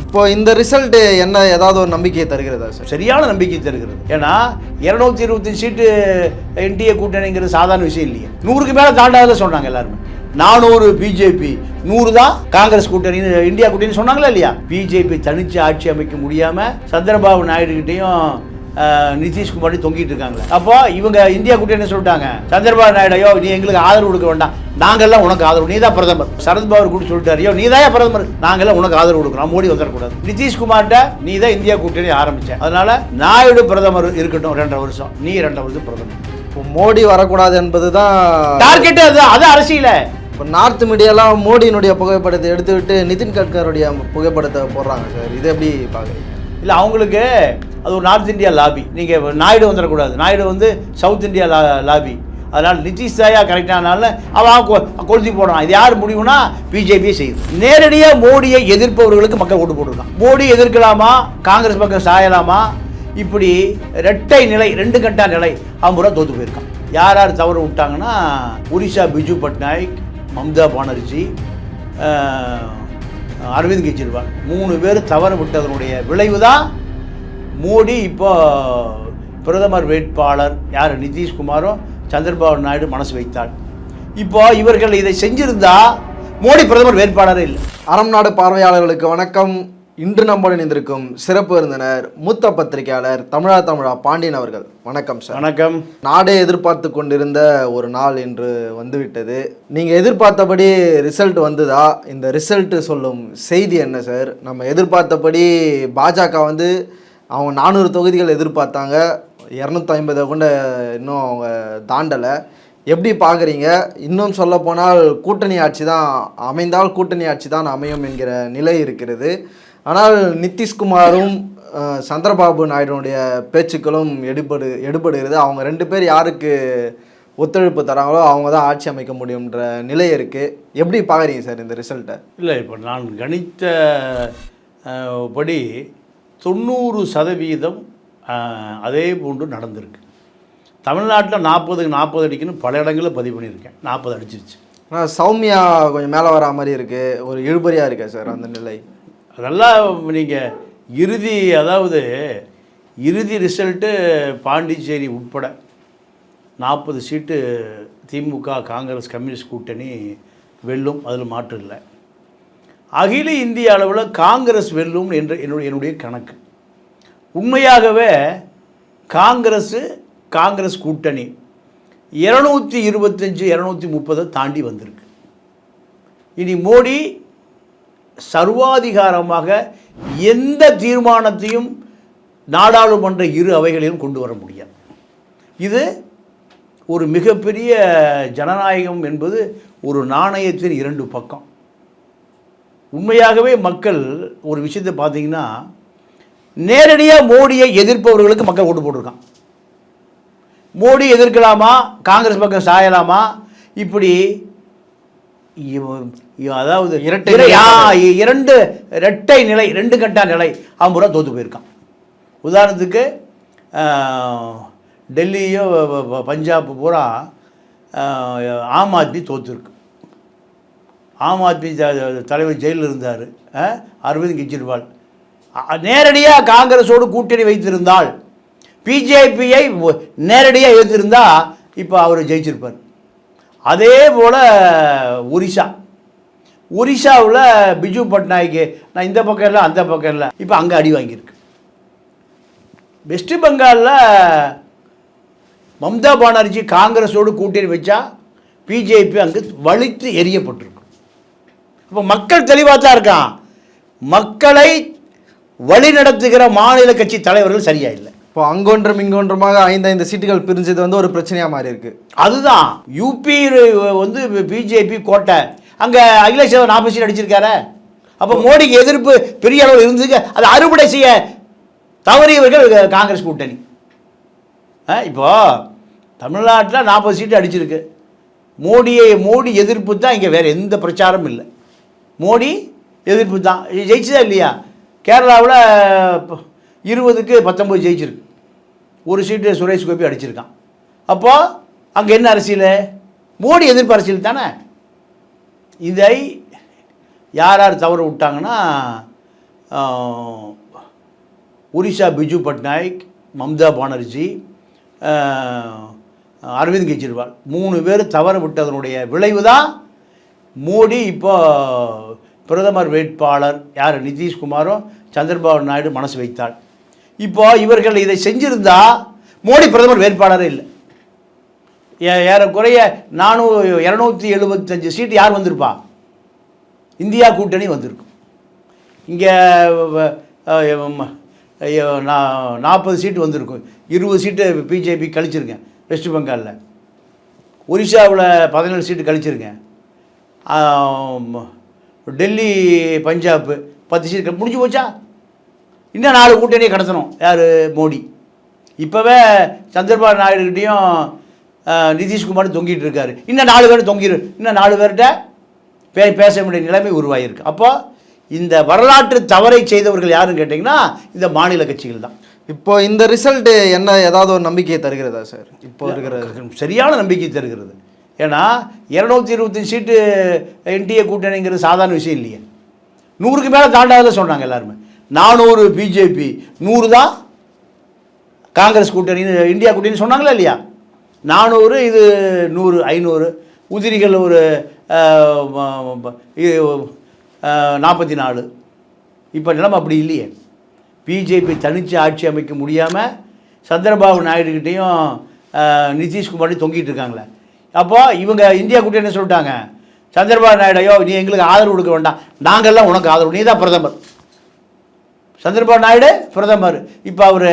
இப்போ இந்த ரிசல்ட் என்ன ஏதாவது ஒரு நம்பிக்கையை தருகிறதா சார்? சரியான நம்பிக்கை தருகிறது. ஏன்னா இரநூத்தி இருபத்தி சீட்டு என்டிஏ கூட்டணிங்கிறது சாதாரண விஷயம் இல்லையா. நூறுக்கு மேலே தாண்டாத சொன்னாங்க எல்லாருமே. நானூறு பிஜேபி நூறு தான் காங்கிரஸ் கூட்டணி இந்தியா கூட்டணி சொன்னாங்களா இல்லையா? பிஜேபி தனிச்சு ஆட்சி அமைக்க முடியாம சந்திரபாபு நாயுடு கிட்டையும் நிதிஷ்குமாரி தொங்கிட்டு இருக்காங்க. அப்போ இவங்க இந்தியா கூட்டணி சொல்லிட்டாங்க? சந்திரபாபு நாயுடு ஐயோ நீ எங்களுக்கு ஆதரவு கொடுக்க வேண்டாம். நாங்கெல்லாம் உனக்கு ஆதரவு நீ தான் பிரதமர். சரத்பவர் கூட சொல்லிட்டாரு ஐயோ நீ தான் பிரதமர்? நாங்கெல்லாம் உனக்கு ஆதரவு கொடுக்குறோம். மோடி வந்துடக்கூடாது. நிதிஷ்குமார்ட்ட நீ தான் இந்தியா கூட்டணி ஆரம்பிச்ச. அதனால நாயுடு பிரதமர் இருக்கட்டும் ரெண்டரை வருஷம். நீ ரெண்டரை வருஷம் பிரதமர். இப்போ மோடி வரக்கூடாது என்பது தான் டார்கெட் அது அது அரசியல. இப்போ நார்த் மீடியாலாம் மோடியினுடைய புகைப்படத்தை எடுத்துவிட்டு நிதின் கட்கருடைய புகைப்படத்தை போடுறாங்க சார். இது எப்படி பார்க்குறீங்க? இல்லை அவங்களுக்கு அது ஒரு நார்த் இந்தியா லாபி நீங்கள் நாயுடு வந்துடக்கூடாது நாயுடு வந்து சவுத் இந்தியா லா லாபி அதனால் நிதிஷ் தாயா கரெக்டானால அவன் கொ- கொளுத்தி போடுறான். இது யார் முடிவுனா பிஜேபி செய்யுது நேரடியாக மோடியை எதிர்ப்பவர்களுக்கு மக்கள் ஓட்டு போட்டுருக்கான் மோடி எதிர்க்கலாமா? காங்கிரஸ் பக்கம் சாயலாமா? இப்படி ரெட்டை நிலை ரெண்டு கட்டா நிலை அவன் பூரா தோற்று போயிருக்கான். யார் யார் தவறு விட்டாங்கன்னா ஒரிஷா பிஜு பட்நாயக் மம்தா பானர்ஜி அரவிந்த் கெஜ்ரிவால். மூணு பேர் தவறு விட்டதனுடைய விளைவு தான் மோடி இப்போ பிரதமர் வேட்பாளர் யார்? நிதிஷ்குமாரும் சந்திரபாபு நாயுடு மனசு வைத்தாள். இப்போ இவர்கள் இதை செஞ்சிருந்தா மோடி பிரதமர் வேட்பாளரே இல்லை. அறம் நாடு பார்வையாளர்களுக்கு வணக்கம். இன்று நம்முடன் இணைந்திருக்கும் சிறப்பு விருந்தினர் மூத்த பத்திரிகையாளர் தமிழா தமிழா பாண்டியன் அவர்கள். வணக்கம் சார். வணக்கம். நாடே எதிர்பார்த்து கொண்டிருந்த ஒரு நாள் என்று வந்துவிட்டது. நீங்கள் எதிர்பார்த்தபடி ரிசல்ட் வந்துதா? இந்த ரிசல்ட் சொல்லும் செய்தி என்ன சார்? நம்ம எதிர்பார்த்தபடி பாஜக வந்து அவங்க நானூறு தொகுதிகள் எதிர்பார்த்தாங்க. இரநூத்தி ஐம்பதை கொண்ட இன்னும் அவங்க தாண்டலை. எப்படி பார்க்குறீங்க? இன்னும் சொல்ல போனால் கூட்டணி ஆட்சி தான் அமைந்தால் கூட்டணி ஆட்சி தான் அமையும் என்கிற நிலை இருக்கிறது. ஆனால் நிதிஷ்குமாரும் சந்திரபாபு நாயுடுனுடைய பேச்சுக்களும் எடுபடு எடுபடுகிறது. அவங்க ரெண்டு பேர் யாருக்கு ஒத்துழைப்பு தராங்களோ அவங்க தான் ஆட்சி அமைக்க முடியுன்ற நிலை இருக்குது எப்படி பார்க்குறீங்க சார் இந்த ரிசல்ட்டை இல்லை இப்போ நான் கணித்த படி தொண்ணூறு சதவீதம் அதே போன்று நடந்திருக்கு. தமிழ்நாட்டில் நாற்பதுக்கு நாற்பது அடிக்கணும் பல இடங்களில் பதிவு பண்ணியிருக்கேன். நாற்பது அடிச்சிருச்சு. ஆனால் சௌமியா கொஞ்சம் மேலே வரா மாதிரி இருக்குது ஒரு இழுபறியாக இருக்கா சார் அந்த நிலை? அதெல்லாம் நீங்கள் இறுதி அதாவது இறுதி ரிசல்ட்டு பாண்டிச்சேரி உட்பட நாற்பது சீட்டு திமுக காங்கிரஸ் கம்யூனிஸ்ட் கூட்டணி வெல்லும் அதில் மாற்று இல்லை. அகில இந்திய அளவில் காங்கிரஸ் வெல்லும் என்று என்னுடைய என்னுடைய கணக்கு. உண்மையாகவே காங்கிரஸு காங்கிரஸ் கூட்டணி இரநூத்தி இருபத்தஞ்சி இரநூத்தி முப்பதை தாண்டி வந்திருக்கு. இனி மோடி சர்வாதிகாரமாக எந்த தீர்மானத்தையும் நாடாளுமன்ற இரு அவைகளிலும் கொண்டு வர முடியாது. இது ஒரு மிகப்பெரிய ஜனநாயகம் என்பது ஒரு நாணயத்தின் இரண்டு பக்கம். உண்மையாகவே மக்கள் ஒரு விஷயத்தை பார்த்தீங்கன்னா நேரடியாக மோடியை எதிர்ப்பவர்களுக்கு மக்கள் ஓட்டு போட்டிருக்கான் மோடி எதிர்க்கலாமா? காங்கிரஸ் பக்கம் சாயலாமா? இப்படி அதாவது இரட்டை இரண்டு இரட்டை நிலை ரெண்டு கட்டா நிலை. அவன் பூரா தோத்து போயிருக்கான். உதாரணத்துக்கு டெல்லியோ பஞ்சாப் பூரா ஆம் ஆத்மி தோத்துருக்கு. ஆம் ஆத்மி தலைவர் ஜெயிலில் இருந்தார். அரவிந்த் கெஜ்ரிவால். நேரடியாக காங்கிரஸோடு கூட்டணி வைத்திருந்தால் பிஜேபியை நேரடியாக எதிர்த்திருந்தா இப்போ அவர் ஜெயிச்சிருப்பார். அதே போல் ஒரிசா. ஒரிசாவில் பிஜு பட்நாயக் நான் இந்த பக்கம் இல்லை அந்த பக்கம் இல்லை. இப்போ அங்கே அடி வாங்கியிருக்கு. வெஸ்ட் பெங்காலில் மம்தா பானர்ஜி காங்கிரஸோடு கூட்டணி வச்சா பிஜேபி அங்கு வலித்து எரியப்பட்டிருக்கு அப்போ மக்கள் தெளிவாக தான் இருக்கான். மக்களை வழிநடத்துகிற மாநில கட்சி தலைவர்கள் சரியா இல்லை. இப்போ அங்கொன்றும் இங்கொன்றுமாக ஐந்து ஐந்து சீட்டுகள் பிரிஞ்சது வந்து ஒரு பிரச்சனையாக மாறி இருக்கு அதுதான் யூபி வந்து பிஜேபி கோட்டை. அங்கே அகிலேஷ் யாதவ் நாற்பது சீட் அடிச்சிருக்காரு. அப்போ மோடிக்கு எதிர்ப்பு பெரிய அளவில் இருந்துச்சு. அதை அறுவடை செய்ய தவறியவர்கள் காங்கிரஸ் கூட்டணி. ஆ, தமிழ்நாட்டில் நாற்பது சீட்டு அடிச்சிருக்கு. மோடியை மோடி எதிர்ப்பு தான் இங்கே வேறு எந்த பிரச்சாரமும் இல்லை. மோடி எதிர்ப்பு தான். ஜெயிச்சுதா இல்லையா? கேரளாவில் இருபதுக்கு பத்தொம்பது ஜெயிச்சிருக்கு. ஒரு சீட்டு சுரேஷ் கோபி அடிச்சிருக்கான். அப்போது அங்கே என்ன அரசியல்? மோடி எதிர்ப்பு அரசியல் தானே? இதை யார் யார் தவறு விட்டாங்கன்னா ஆஹ், ஒரிசா பிஜு பட்நாயக் மம்தா பானர்ஜி அரவிந்த் கெஜ்ரிவால். மூணு பேர் தவற விட்டதனுடைய விளைவு தான் மோடி இப்போ பிரதமர் வேட்பாளர் யார்? நிதிஷ்குமாரும் சந்திரபாபு நாயுடு மனசு வைத்தாள். இப்போ இவர்கள் இதை செஞ்சிருந்தா மோடி பிரதமர் வேட்பாளரே இல்லை. ஏறக்குறைய நானூறு இரநூத்தி எழுபத்தஞ்சு சீட்டு யார் வந்திருப்பா? இந்தியா கூட்டணி வந்திருக்கும். இங்கே நாற்பது சீட்டு வந்திருக்கும். இருபது சீட்டு பிஜேபி கழிச்சிருக்கேன் வெஸ்ட் பெங்காலில். ஒரிசாவில் பதினேழு சீட்டு கழிச்சிருக்கேன் டெல்லி பஞ்சாப் பத்து சீட்டு முடிஞ்சு போச்சா? இன்னும் நாலு கூட்டணியை கடத்தணும். யார்? மோடி. இப்போவே சந்திரபாபு நாயுடுகிட்டையும் நிதிஷ்குமார் தொங்கிட்டு இருக்காரு. இன்னும் நாலு பேர் தொங்கிரு இன்னும் நாலு பேர்கிட்ட பே பேச வேண்டிய நிலைமை உருவாகியிருக்கு. அப்போ இந்த வரலாற்று தவறை செய்தவர்கள் யாருன்னு கேட்டிங்கன்னா இந்த மாநில கட்சிகள் தான். இப்போ இந்த ரிசல்ட் என்ன ஏதாவது ஒரு நம்பிக்கையை தருகிறதா சார்? இப்போ இருக்கிற சரியான நம்பிக்கை தருகிறது. ஏன்னா இரநூத்தி இருபத்தஞ்சு சீட்டு என்டிஏ கூட்டணிங்கிறது சாதாரண விஷயம் இல்லையே. நூறுக்கு மேலே தாண்டாத சொன்னாங்க எல்லாருமே. நானூறு பிஜேபி நூறு தான் காங்கிரஸ் கூட்டணி இந்தியா கூட்டணி சொன்னாங்களா இல்லையா? நானூறு இது நூறு ஐநூறு. உதிரிகள் ஒரு நாற்பத்தி நாலு இப்போ நிலம் அப்படி இல்லையே. பிஜேபி தனிச்சு ஆட்சி அமைக்க முடியாமல் சந்திரபாபு நாயுடுகிட்டையும் நிதிஷ்குமார்டையும் தொங்கிட்டு இருக்காங்களே. அப்போ இவங்க இந்தியா கூட்டி என்ன சொல்லிட்டாங்க? சந்திரபாபு நாயுடு ஐயோ நீ எங்களுக்கு ஆதரவு கொடுக்க வேண்டாம். நாங்கள்லாம் உனக்கு ஆதரவு. நீ தான் பிரதமர். சந்திரபாபு நாயுடு பிரதமர். இப்போ அவர்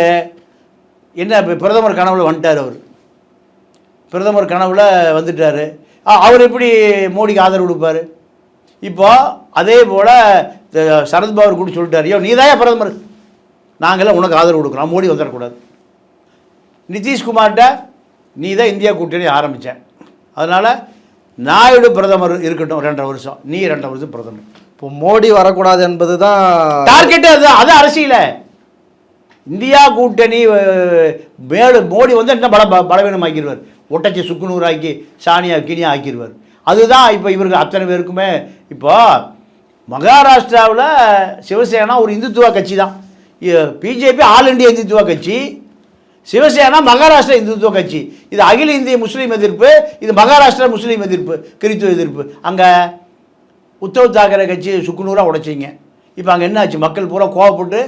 என்ன இப்போ பிரதமர் கனவுல வந்துட்டார் அவர். பிரதமர் கனவுல வந்துட்டார். அவர் எப்படி மோடிக்கு ஆதரவு கொடுப்பார்? இப்போ அதே போல் சரத்பவர் கூட சொல்லிட்டார் ஐயோ நீ தான் பிரதமர்? நாங்கள்லாம் உனக்கு ஆதரவு கொடுக்குறோம் மோடி வந்துடக்கூடாது நிதிஷ்குமார்கிட்ட நீ தான் இந்தியா கூட்டணி ஆரம்பித்தேன் அதனால் நாயுடு பிரதமர் இருக்கட்டும் ரெண்டரை வருஷம். நீ ரெண்டரை வருஷம் பிரதமர். இப்போ மோடி வரக்கூடாது என்பது தான் டார்கெட் அது அது அரசியல. இந்தியா கூட்டணி மேலும் மோடி வந்து என்ன பல ப- பலவீனமாக்கிடுவார். ஒட்டச்சி சுக்குநூறாக்கி சானியா கினியா ஆக்கிடுவார் அதுதான் இப்போ இவர்கள் அத்தனை பேருக்குமே இப்போ மகாராஷ்டிராவில் சிவசேனா ஒரு இந்துத்துவ கட்சி தான் பிஜேபி ஆல் இண்டியா இந்துத்துவ கட்சி சிவசேனா மகாராஷ்டிரா இந்துத்துவ கட்சி. இது அகில இந்திய முஸ்லீம் எதிர்ப்பு இது மகாராஷ்டிரா முஸ்லீம் எதிர்ப்பு கிறித்துவ எதிர்ப்பு. அங்கே உத்தவ் தாக்கரே கட்சி சுக்குநூறாக உடைச்சிங்க. இப்போ அங்கே என்ன ஆச்சு மக்கள் பூரா கோவப்பட்டு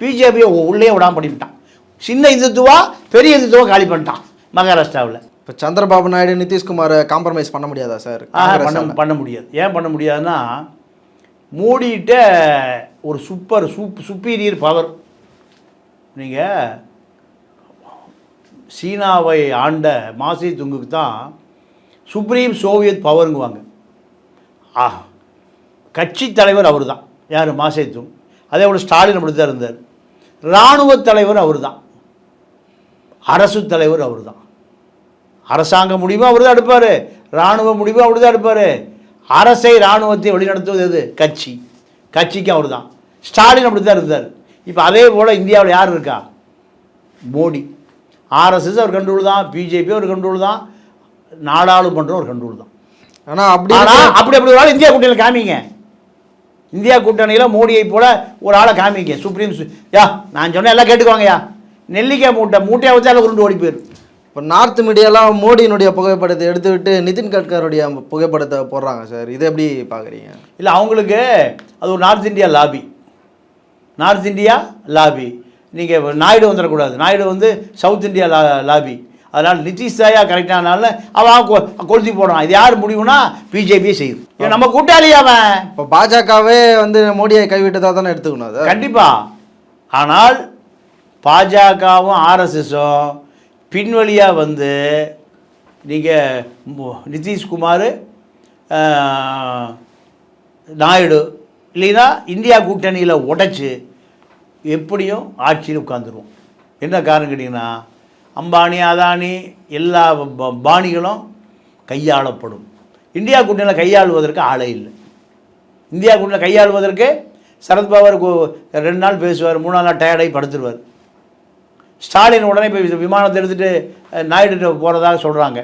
பிஜேபியை உள்ளே விடாம பண்ணிவிட்டான். சின்ன இந்துத்துவா பெரிய இந்துத்துவா காலி பண்ணிட்டான் மகாராஷ்டிராவில். இப்போ சந்திரபாபு நாயுடு நிதிஷ்குமாரை காம்ப்ரமைஸ் பண்ண முடியாதா சார் பண்ண பண்ண முடியாது. ஏன் பண்ண முடியாதுன்னா மோடிகிட்ட ஒரு சூப்பர் சூப் சுப்பீரியர் பவர் நீங்கள் சீனாவை ஆண்ட மாசி துங்குக்கு தான் சுப்ரீம் சோவியத் பவருங்குவாங்க ஆ கட்சி தலைவர் அவர் தான் யார்? மாசே துங். அதே போல் ஸ்டாலின் அப்படி தான் இருந்தார். இராணுவ தலைவர் அவர் தான் அரசு தலைவர் அவர் தான் அரசாங்க முடிவும் அவர் தான் எடுப்பார். இராணுவ முடிவும் அவர் தான் எடுப்பார். அரசை இராணுவத்தை வழிநடத்துவது எது? கட்சி. கட்சிக்கு அவர் தான் ஸ்டாலின் அப்படி தான் இருந்தார். இப்போ அதே போல் இந்தியாவில் யார் இருக்கா? மோடி. ஆர்எஸ்எஸ் அவர் கண்ட்ரோல் தான் பிஜேபி அவர் கண்ட்ரோல் தான் நாடாளுமன்றம் ஒரு கண்ட்ரோல் தான் ஆனா அப்படி ஆனால் அப்படி அப்படி ஒரு ஆள் இந்தியா கூட்டணியில் காமிங்க. இந்தியா கூட்டணியில் மோடியை போல ஒரு ஆளை காமிங்க. சுப்ரீம் யா நான் சொன்னேன் எல்லாம் கேட்டுக்குவாங்கய்யா நெல்லிக்காய் மூட்டை மூட்டையை வச்சு அதில் உருண்டு ஓடி போயிரு இப்போ நார்த் மீடியாலாம் மோடியினுடைய புகைப்படத்தை எடுத்துவிட்டு நிதின் கட்கருடைய புகைப்படத்தை போடுறாங்க சார். இதை எப்படி பார்க்குறீங்க? இல்லை அவங்களுக்கு அது ஒரு north India lobby north India lobby நீங்கள் நாயுடு வந்துடக்கூடாது. நாயுடு வந்து சவுத் இந்தியா லா லாபி அதனால் நிதிஷ் தாயா கரெக்டானால அவன் கொ- கொளுத்தி போடுறான். இது யார் முடிவுனா பிஜேபியே செய்யுது நம்ம கூட்டாளி அவன். இப்போ பாஜகவே வந்து மோடியை கைவிட்டதா தானே எடுத்துக்கணும் அதை? கண்டிப்பா. ஆனால் பாஜகவும் ஆர்எஸ்எஸும் பின்வழியாக வந்து நீங்கள் நிதிஷ்குமார் நாயுடு இல்லைன்னா இந்தியா கூட்டணியில் உடைச்சி எப்படியும் ஆட்சியில் உட்காந்துருவோம் என்ன காரணம் கேட்டிங்கன்னா அம்பானி அதானி எல்லா ப- பாணிகளும் கையாளப்படும். இந்தியா கூட்டணியில் கையாளுவதற்கு ஆளே இல்லை. இந்தியா கூட்டணியில் கையாளுவதற்கு சரத்பவர் ரெண்டு நாள் பேசுவார் மூணாவது நாள் டயர்டாகி படுத்துருவார். ஸ்டாலின் உடனே போய் விமானத்தை எடுத்துகிட்டு நாயுடு போகிறதாக சொல்கிறாங்க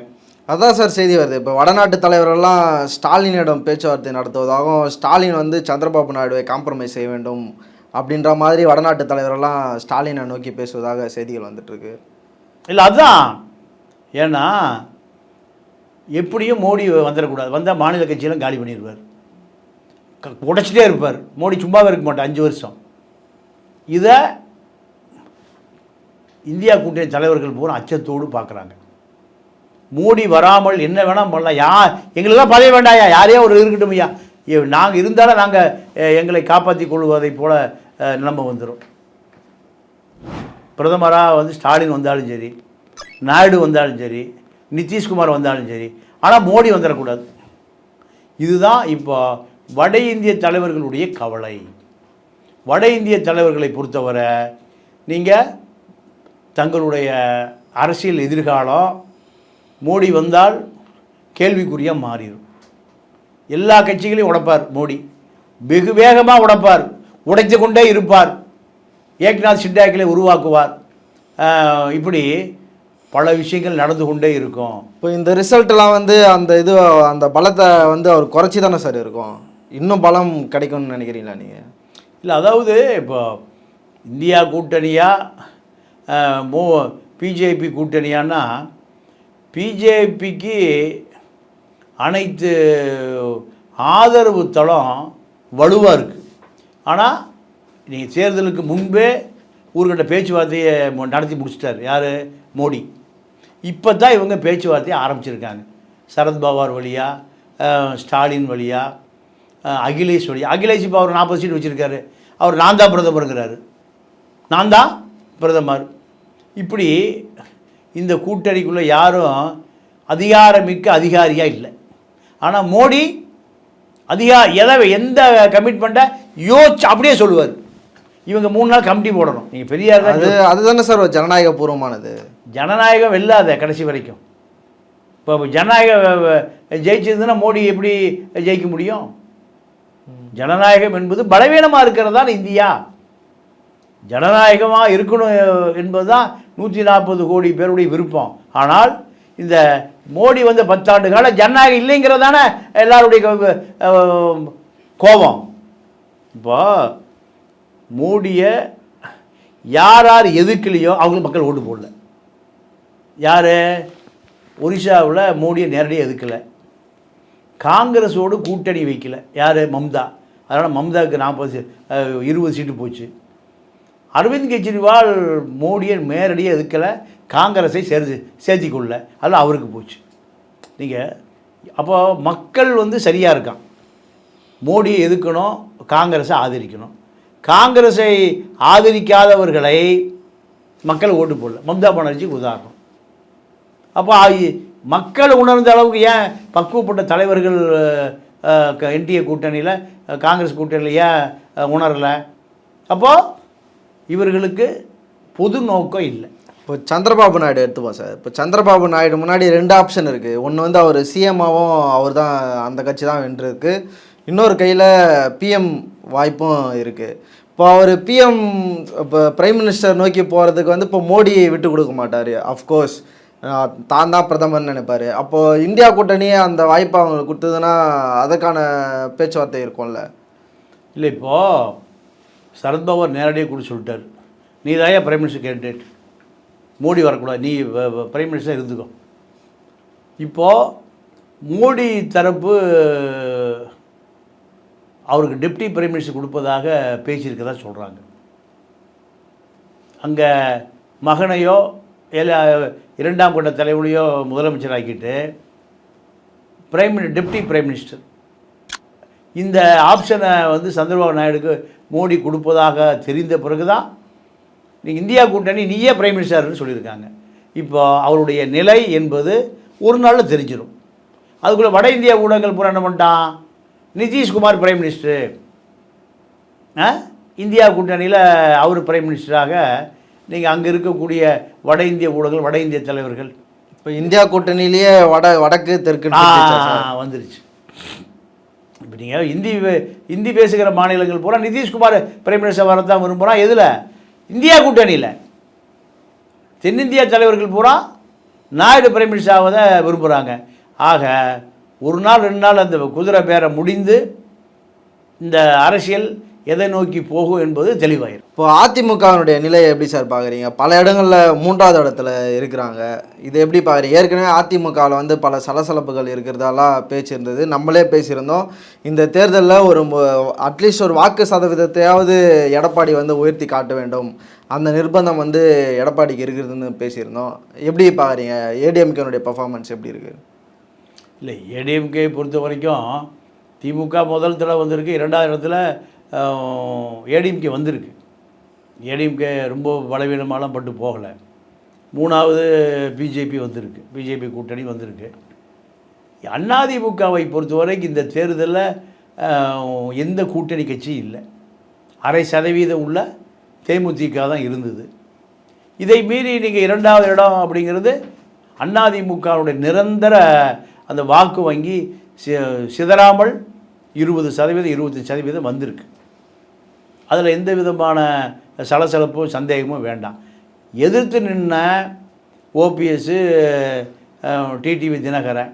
அதான் சார் செய்தி வருது. இப்போ வடநாட்டு தலைவரெல்லாம் ஸ்டாலினிடம் பேச்சுவார்த்தை நடத்துவதாகவும் ஸ்டாலின் வந்து சந்திரபாபு நாயுடுவை காம்ப்ரமைஸ் செய்ய வேண்டும் அப்படின்ற மாதிரி வடநாட்டு தலைவரெல்லாம் ஸ்டாலினை நோக்கி பேசுவதாக செய்திகள் வந்துட்டு இருக்கு இல்லை அதுதான். ஏன்னா எப்படியும் மோடி வந்துடக்கூடாது. வந்தால் மாநில கட்சியெல்லாம் காலி பண்ணிடுவார் உடைச்சிட்டே இருப்பார். மோடி சும்மாவே இருக்க மாட்டார். அஞ்சு வருஷம். இதை இந்தியா கூட்டணி தலைவர்கள் பூரா அச்சத்தோடு பார்க்குறாங்க. மோடி வராமல் என்ன வேணால் பண்ணலாம். யார் எங்களுக்கெல்லாம் பதவி வேண்டாயா யாரையா ஒரு இருக்கட்டும் ஐயா. நாங்கள் இருந்தாலும் நாங்கள் எங்களை காப்பாற்றி கொள்வதைப் போல் நம்ம வந்துடும் பிரதமராக வந்து ஸ்டாலின் வந்தாலும் சரி நாயுடு வந்தாலும் சரி நிதிஷ்குமார் வந்தாலும் சரி ஆனால் மோடி வந்துடக்கூடாது. இதுதான் இப்போ வட இந்திய தலைவர்களுடைய கவலை. வட இந்திய தலைவர்களை பொறுத்தவரை நீங்கள் தங்களுடைய அரசியல் எதிர்காலம் மோடி வந்தால் கேள்விக்குறியாக மாறிடும். எல்லா கட்சிகளையும் உடைப்பார் மோடி. வெகு வேகமாக உடைப்பார். உடைத்து கொண்டே இருப்பார். ஏக்நாத் சிண்டாக்கிலே உருவாக்குவார். இப்படி பல விஷயங்கள் நடந்து கொண்டே இருக்கும். இப்போ இந்த ரிசல்ட்லாம் வந்து அந்த இது அந்த பலத்தை வந்து அவர் குறைச்சி தானே சார் இருக்கும். இன்னும் பலம் கிடைக்கும்னு நினைக்கிறீங்களா நீங்கள் இல்லை அதாவது இப்போ இந்தியா கூட்டணியா ஆஹ் மோ பிஜேபி கூட்டணியான்னா பிஜேபிக்கு அனைத்து ஆதரவு தளம் வலுவாக இருக்குது ஆனால் நீங்கள் தேர்தலுக்கு முன்பே ஊர்கிட்ட பேச்சுவார்த்தையை மு- நடத்தி முடிச்சிட்டார். யார்? மோடி. இப்போ தான் இவங்க பேச்சுவார்த்தையை ஆரம்பிச்சிருக்காங்க. சரத்பவார் வழியா ஸ்டாலின் வழியா அகிலேஷ் வழியாக அகிலேஷ் இப்போ அவர் நாற்பது சீட் வச்சுருக்காரு. அவர் நான் தான் பிரதமருங்கிறாரு. நான் தான் பிரதமர். இப்படி இந்த கூட்டணிக்குள்ளே யாரும் அதிகாரமிக்க அதிகாரியாக இல்லை. ஆனால் மோடி அதிகா எதை எந்த கமிட்மெண்ட்டை யோசிச்சு அப்படியே சொல்லுவார். இவங்க மூணு நாள் கமிட்டி போடணும். நீங்கள் பெரியார் தான் அது அதுதானே சார் ஜனநாயக பூர்வமானது ஜனநாயகம் வெல்லாத கடைசி வரைக்கும். இப்போ ஜனநாயகம் ஜெயிச்சதுன்னா மோடி எப்படி ஜெயிக்க முடியும்? ஜனநாயகம் என்பது பலவீனமாக இருக்கிறது தான் இந்தியா. ஜனநாயகமாக இருக்கணும் என்பது தான் நூற்றி நாற்பது கோடி பேருடைய விருப்பம். ஆனால் இந்த மோடி வந்து பத்தாண்டு கால ஜனநாயகம் இல்லைங்கிறது தானே எல்லாருடைய கோபம். இப்போ மோடியை யார் யார் எதிர்க்கலையோ அவங்களுக்கு மக்கள் ஓட்டு போடல. யார்? ஒரிசாவில் மோடியை நேரடியாக எதுக்கலை காங்கிரஸோடு கூட்டணி வைக்கல. யார்? மம்தா. அதனால் மம்தாவுக்கு நாற்பது இருபது சீட்டு போச்சு. அரவிந்த் கெஜ்ரிவால் மோடியை நேரடியாக எதுக்கலை? காங்கிரஸை சேர்த்து சேர்த்திக்கொள்ள அதில் அவருக்கு போச்சு. நீங்கள் அப்போ மக்கள் வந்து சரியாக இருக்கான். மோடியை எதுக்கணும்? காங்கிரஸை ஆதரிக்கணும். காங்கிரஸை ஆதரிக்காதவர்களை மக்கள் ஓட்டு போடல. மம்தா பானர்ஜிக்கு உதாரணம். அப்போ மக்கள் உணர்ந்த அளவுக்கு ஏன் பக்குவப்பட்ட தலைவர்கள் என்டிஏ கூட்டணியில் காங்கிரஸ் கூட்டணியில் ஏன் உணரலை? அப்போது இவர்களுக்கு பொது நோக்கம் இல்லை. இப்போ சந்திரபாபு நாயுடு எடுத்துப்போம் சார். இப்போ சந்திரபாபு நாயுடு முன்னாடி ரெண்டு ஆப்ஷன் இருக்குது ஒன்று வந்து அவர் சிஎம்மாவும் அவர் தான் அந்த கட்சி தான் வென்றிருக்கு. இன்னொரு கையில் பிஎம் வாய்ப்பும் இருக்குது இப்போ அவர் பிஎம் இப்போ பிரைம் மினிஸ்டர் நோக்கி போகிறதுக்கு வந்து இப்போ மோடி விட்டு கொடுக்க மாட்டார். அஃப்கோர்ஸ் தான் தான் பிரதமர்னு நினைப்பாரு. அப்போது இந்தியா கூட்டணி அந்த வாய்ப்பை அவங்களுக்கு கொடுத்ததுன்னா அதற்கான பேச்சுவார்த்தை இருக்கும்ல. இல்லை இப்போது சரத்பவர் நேரடியாக கூட சொல்லிட்டார். நீ தாயா பிரைம் மினிஸ்டர் கேண்டிடேட் மோடி வரக்கூடாது. நீ பிரைம் மினிஸ்டர் இருந்துக்கோ. இப்போது மோடி தரப்பு அவருக்கு டெப்டி பிரைம் மினிஸ்டர் கொடுப்பதாக பேசியிருக்கதா சொல்கிறாங்க அங்கே மகனையோ இல்லை இரண்டாம் கட்ட தலைவனையோ முதலமைச்சராக்கிட்டு பிரைம் டெப்டி பிரைம் மினிஸ்டர் இந்த ஆப்ஷனை வந்து சந்திரபாபு நாயுடுக்கு மோடி கொடுப்பதாக தெரிந்த பிறகு தான் நீங்கள் இந்தியா கூட்டணி நீயே பிரைம் மினிஸ்டர்னு சொல்லியிருக்காங்க. இப்போ அவருடைய நிலை என்பது ஒரு நாளில் தெரிஞ்சிடும் அதுக்குள்ளே வட இந்திய ஊடகங்கள் பூரா என்ன பண்ணிட்டான்? நிதிஷ்குமார் பிரைம் மினிஸ்டரு ஆ? இந்தியா கூட்டணியில் அவர் பிரைம் மினிஸ்டராக நீங்கள் அங்கே இருக்கக்கூடிய வட இந்திய ஊடகங்கள் வட இந்திய தலைவர்கள். இப்போ இந்தியா கூட்டணியிலேயே வட வடக்கு? ஆ, வந்துருச்சு. இப்போ நீங்கள் ஹிந்தி இந்தி பேசுகிற மாநிலங்கள் பூரா நிதிஷ்குமார் பிரைம் மினிஸ்டர் வரதான் விரும்புகிறான் எதில்? இந்தியா கூட்டணியில். தென்னிந்திய தலைவர்கள் பூரா நாயுடு பிரைம் மினிஸ்டர் ஆவதை விரும்புகிறாங்க ஆக ஒரு நாள் ரெண்டு நாள் அந்த குதிரை பேரை முடிந்து இந்த அரசியல் எதை நோக்கி போகும் என்பது தெளிவாயிரும் இப்போ அதிமுகவினுடைய நிலையை எப்படி சார் பார்க்குறீங்க? பல இடங்களில் மூன்றாவது இடத்துல இருக்கிறாங்க. இது எப்படி பார்க்குறீங்க? ஏற்கனவே அதிமுகவில் வந்து பல சலசலப்புகள் இருக்கிறதாலாம் பேச்சு இருந்தது நம்மளே பேசியிருந்தோம். இந்த தேர்தலில் ஒரு அட்லீஸ்ட் ஒரு வாக்கு சதவீதத்தையாவது எடப்பாடி வந்து உயர்த்தி காட்ட வேண்டும். அந்த நிர்பந்தம் வந்து எடப்பாடிக்கு இருக்கிறதுன்னு பேசியிருந்தோம். எப்படி பார்க்குறீங்க? ஏடிஎம்கேனுடைய பர்ஃபார்மன்ஸ் எப்படி இருக்குது இல்லை ஏடிஎம்கே பொறுத்த வரைக்கும் திமுக முதல் தடவை வந்திருக்கு. இரண்டாவது இடத்துல ஏடிஎம்கே வந்திருக்கு. ஏடிஎம்கே ரொம்ப பலவீனமாலாம் பட்டு போகலை. மூணாவது பிஜேபி வந்திருக்கு. பிஜேபி கூட்டணி வந்திருக்கு. அதிமுகவை பொறுத்தவரைக்கும் இந்த தேர்தலில் எந்த கூட்டணி கட்சியும் இல்லை. அரை சதவீதம் உள்ள தேமுதிக தான் இருந்தது. இதை மீறி நீங்கள் இரண்டாவது இடம் அப்படிங்கிறது அதிமுகவுடைய நிரந்தர அந்த வாக்கு வங்கி சி- சிதறாமல் இருபது சதவீதம் இருபத்தஞ்சி சதவீதம் வந்திருக்கு. அதில் எந்த விதமான சலசலப்பும் சந்தேகமும் வேண்டாம். எதிர்த்து நின்ன ஓபிஎஸ்ஸு டிடிவி தினகரன்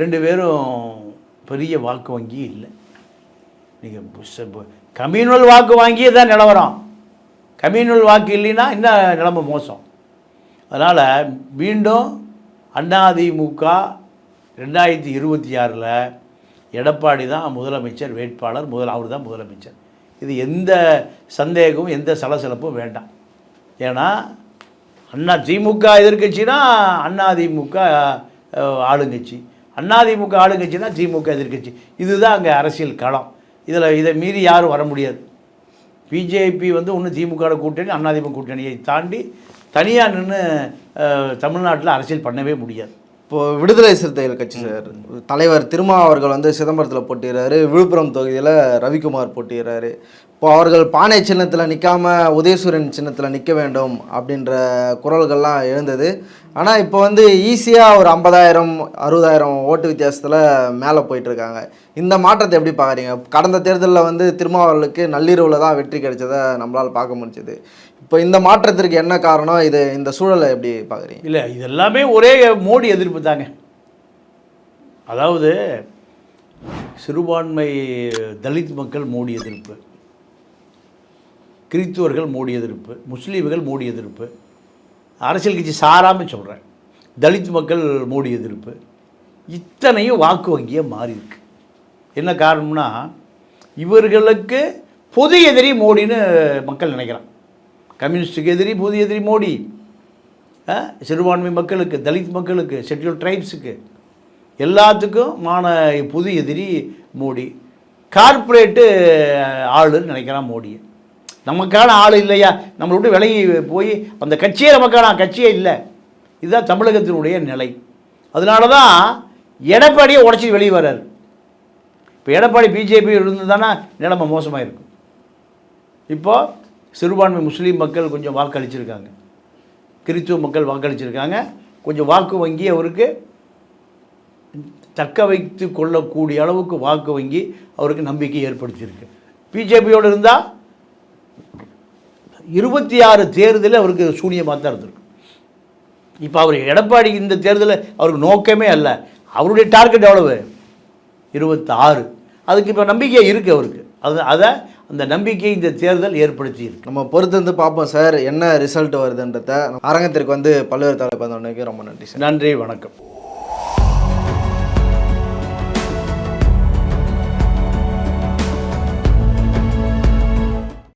ரெண்டு பேரும் பெரிய வாக்கு வங்கி இல்லை. நீங்கள் கம்யூனல் வாக்கு வாங்கியே தான் நிலவரம். கம்யூனல் வாக்கு இல்லைன்னா இன்னும் நிலம்ப மோசம். அதனால் மீண்டும் அதிமுக ரெண்டாயிரத்தி இருபத்தி ஆறில் எடப்பாடி தான் முதலமைச்சர் வேட்பாளர் முதல் அவர் தான் முதலமைச்சர். இது எந்த சந்தேகமும் எந்த சலசலப்பும் வேண்டாம். ஏன்னா அண்ணா திமுக எதிர்கட்சினா அதிமுக ஆளுங்கட்சி. அதிமுக ஆளுங்கட்சினா திமுக எதிர்க்கட்சி. இதுதான் அங்கே அரசியல் களம். இதில் இதை மீறி யாரும் வர முடியாது. பிஜேபி வந்து ஒன்று திமுக கூட்டணி அதிமுக கூட்டணியை தாண்டி தனியாக நின்று தமிழ்நாட்டில் அரசியல் பண்ணவே முடியாது. இப்போ விடுதலை சிறுத்தைகள் கட்சி சார் தலைவர் திருமா அவர்கள் வந்து சிதம்பரத்தில் போட்டிடுறாரு விழுப்புரம் தொகுதியில் ரவிக்குமார் போட்டிடுறாரு இப்போ அவர்கள் பானை சின்னத்தில் நிற்காம உதயசூரன் சின்னத்தில் நிற்க வேண்டும் அப்படின்ற குரல்கள்லாம் எழுந்தது. ஆனால் இப்போ வந்து ஈஸியாக ஒரு ஐம்பதாயிரம் அறுபதாயிரம் ஓட்டு வித்தியாசத்தில் மேலே போயிட்டுருக்காங்க இந்த மாற்றத்தை எப்படி பார்க்குறீங்க? கடந்த தேர்தலில் வந்து திருமாவளவுக்கு நள்ளிரவில் தான் வெற்றி கிடைச்சதை நம்மளால் பார்க்க முடிஞ்சது. இப்போ இந்த மாற்றத்திற்கு என்ன காரணம்? இது இந்த சூழலை எப்படி பார்க்குறீங்க? இல்லை இது எல்லாமே ஒரே மோடி எதிர்ப்பு தாங்க. அதாவது சிறுபான்மை தலித் மக்கள் மோடி எதிர்ப்பு. கிறித்துவர்கள் மோடி எதிர்ப்பு. முஸ்லீம்கள் மோடி எதிர்ப்பு. அரசியல் கட்சி சாராமல் சொல்கிறேன் தலித் மக்கள் மோடி எதிர்ப்பு. இத்தனையும் வாக்கு வங்கியாக மாறி இருக்கு. என்ன காரணம்னா இவர்களுக்கு பொது எதிரி மோடின்னு மக்கள் நினைக்கிறான். கம்யூனிஸ்டுக்கு எதிரி பொது எதிரி மோடி. சிறுபான்மை மக்களுக்கு தலித் மக்களுக்கு ஷெட்யூல் ட்ரைப்ஸுக்கு எல்லாத்துக்கும் மான புது எதிரி மோடி. கார்ப்பரேட்டு ஆளுன்னு நினைக்கிறான் மோடி நமக்கான ஆள் இல்லையா? நம்மளை விட்டு விலகி போய் அந்த கட்சியே நமக்கான கட்சியே இல்லை. இதுதான் தமிழகத்தினுடைய நிலை. அதனால தான் எடப்பாடியை உடச்சி வெளியே வர்றாரு. இப்போ எடப்பாடி பிஜேபி இருந்ததுதானே நிலைமை மோசமாக இருக்கும் இப்போ சிறுபான்மை முஸ்லீம் மக்கள் கொஞ்சம் வாக்களிச்சிருக்காங்க. கிறித்துவ மக்கள் வாக்களிச்சிருக்காங்க. கொஞ்சம் வாக்கு வங்கி அவருக்கு தக்க வைத்து கொள்ளக்கூடிய அளவுக்கு வாக்கு வங்கி அவருக்கு நம்பிக்கை ஏற்படுத்தியிருக்கு. பிஜேபியோடு இருந்தால் இருபத்தி ஆறு தேர்தலில் அவருக்கு சூனியமாக தான் இருந்திருக்கு. இப்போ அவர் எடப்பாடி இந்த தேர்தலில் அவருக்கு நோக்கமே அல்ல. அவருடைய டார்கெட் எவ்வளவு? இருபத்தாறு. அதுக்கு இப்போ நம்பிக்கை இருக்குது அவருக்கு. அது அதை அந்த நம்பிக்கை இந்த தேர்தல் ஏற்படுத்தி இருக்கு நம்ம பொறுத்திருந்து பார்ப்போம் சார். என்ன ரிசல்ட் வருதுன்றத. அரங்கத்திற்கு வந்து பல்வேறு தலைப்பு வந்தவனுக்கு ரொம்ப நன்றி சார். நன்றி வணக்கம்.